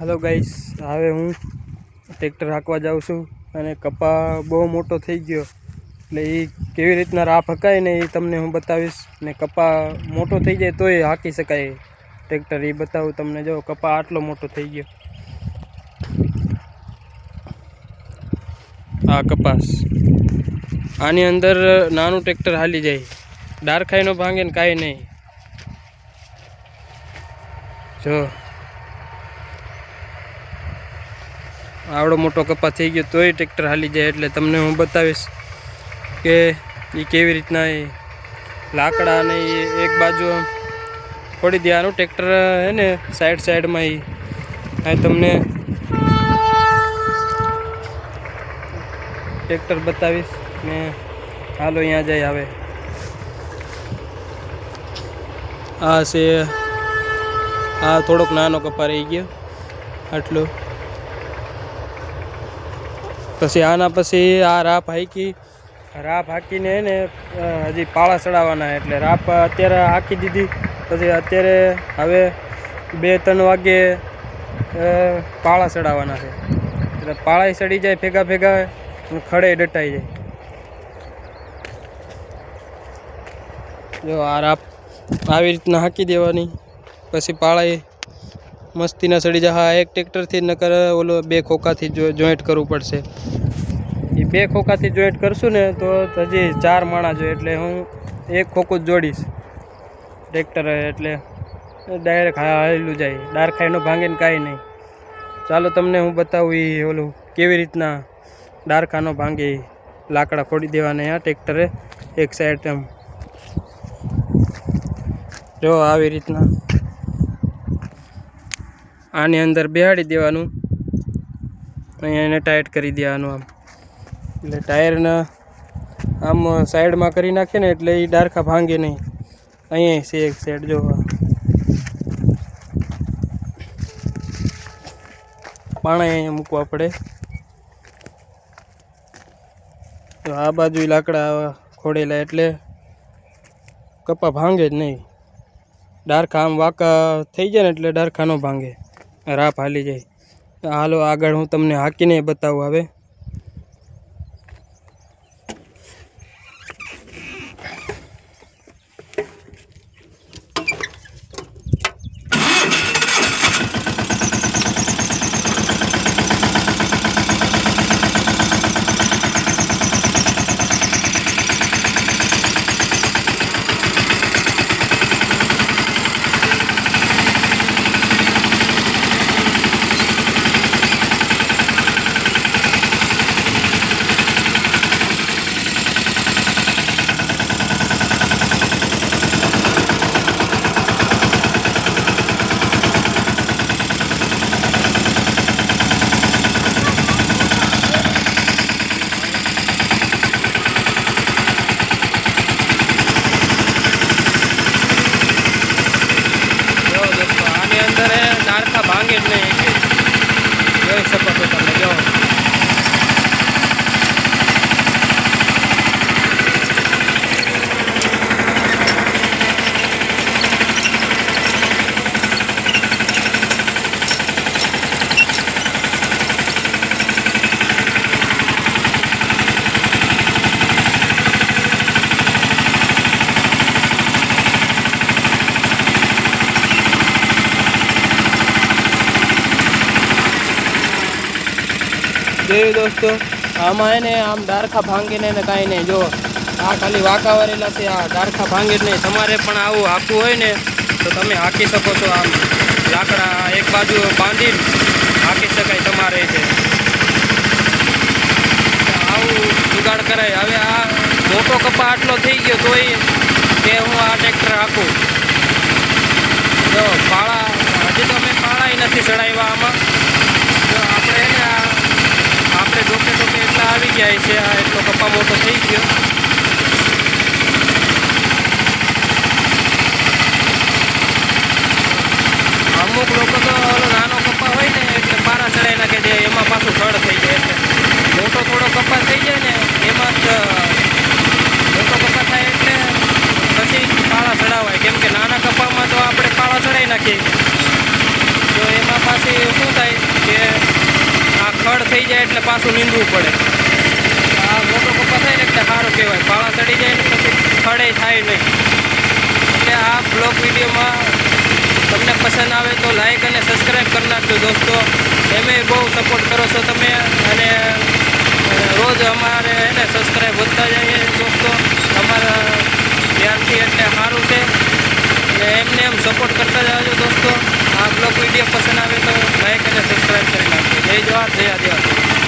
હાલો guys હવે હું tractor હાંકવા જાઉં છું અને કપા બહુ મોટો થઈ ગયો. એટલે એ કેવી રીતના રાફ હકાય ને એ તમને હું બતાવીશ. ને કપા મોટો થઈ જાય તોય હાંકી શકાય. ટ્રેક્ટર એ બતાવું તમને. જો, કપા આટલો મોટો થઈ ગયો. આ કપાસ. આની અંદર નાનું ટ્રેક્ટર હાલી જાય. ડારખાઈનો ભાંગે ને કાંઈ નહીં. જો આવડો મોટો કપા થઈ ગયો તોય ટ્રેક્ટર હાલી જાય એટલે તમને હું બતાવીશ કે એ કેવી રીતના એ લાકડા અને એ એક બાજુ ખોડી દેવાનું. ટ્રેક્ટર હે ને સાઈડ સાઈડમાં એ તમને ટ્રેક્ટર બતાવીશ ને હાલો અહીંયા જાય આવે. આ છે, આ થોડોક નાનો કપા રહી ગયો. આટલો. પછી આના પછી આ રાપ હાકી. રાપ હાકીને ને હજી પાળા ચડાવવાના એટલે રાપ અત્યારે હાકી દીધી. પછી અત્યારે હવે બે, ત્રણ વાગે પાળા ચડાવવાના છે. એટલે પાળાય ચડી જાય ભેગા ભેગા ખડે ડટાઈ જાય. જો આ રાપ આવી રીતના હાકી દેવાની. પછી પાળાએ મસ્તીના સડી જાય હા એક ટ્રેક્ટરથી નકર ઓલો બે ખોખાથી જોઈન્ટ કરવું પડશે. એ બે ખોખાથી જોઈન્ટ કરશું ને તો હજી ચાર માણા જોઈએ એટલે હું એક ખોખું જોડીશ. ટ્રેક્ટર એટલે ડાયરેક્ટ હાલેલું જાય. ડારખાઈનો ભાંગે ને કાંઈ નહીં. ચાલો તમને હું બતાવું એ ઓલું કેવી રીતના ડારખાનો ભાંગે લાકડા ખોડી દેવાના આ ટ્રેક્ટરે એક સાઈડ એમ. જો આવી રીતના આની અંદર બેહાડી દેવાનું. અહીંયા એને ટાઈટ કરી દેવાનું આમ. એટલે ટાયરના આમ સાઈડમાં કરી નાખે ને એટલે એ ડારખા ભાંગે નહીં. અહીંયા છે એક સાઈડ જો. પાણા અહીંયા મૂકવા પડે. તો આ બાજુ લાકડા ખોડેલા એટલે કપા ભાંગે જ નહીં. ડારખા આમ વાંકા થઈ જાય ને એટલે ડારખા ન ભાંગે. રાપ હાલી જાય. હાલો આગળ હું તમને હાંકીને બતાવું હવે જો દોસ્તો આની અંદર હે ડાળખા ભાંગે જ નહીં એકે. જોઈ શકો છો તમે જો જોયું દોસ્તો. આમાં એને આમ ડારખા ભાંગીને ને કાંઈ નહીં. જો, આ ખાલી વાંકા વરેલા છે, આ ડારખા ભાંગે જ નહીં. તમારે પણ આવું હાંકવું હોય ને, તો તમે હાંકી શકો છો આમ. લાકડા એક બાજુ બાંધીને હાંકી શકાય તમારે છે આવું જુગાડ કરાય. હવે આ મોટો કપા આટલો થઈ ગયો તોય કે હું આ ટ્રેક્ટર હાંકું. જો, પાળા, હજી તો અમે પાળાય નથી ચડાવ્યા આમાં જો આપણે એને આ આપણે ડોકે ડોકે ગયા છે. આ એટલો કપા મોટો થઈ ગયો. અમુક લોકો તો નાનો કપા હોય ને, એટલે પારા ચડાવી નાખે છે. એમાં પાછું ખડ થઈ જાય એટલે મોટો થોડો કપા થઈ જાય ને, એમાં જ મોટો કપા થાય એટલે પછી પાળા ચડાવાય. કેમ કે નાના કપામાં તો આપણે પાળા ચડાવી નાખીએ. તો એમાં પાછી શું થાય કે, આ ખડ થઈ જાય એટલે પાછું નીંદવું પડે આ મોટો કપા થાય ને એટલે સારું કહેવાય પાળા ચડી જાય ને ખડે થાય નહીં. એટલે આ બ્લોગ વિડીયોમાં તમને પસંદ આવે તો લાઈક અને સબસ્ક્રાઈબ કરી નાખજો દોસ્તો. એમે બહુ સપોર્ટ કરો છો તમે અને રોજ અમારે એને સબસ્ક્રાઈબ વધતા જઈએ દોસ્તો. અમારા ધ્યાનથી એટલે સારું છે. અને એમને એમ સપોર્ટ કરતા જાજો દોસ્તો. આ બ્લોગ વીડિયો પસંદ આવે તો લાઈક અને સબસ્ક્રાઈબ કરી નાખજો. જય જવાહર, જય આદિવાસી.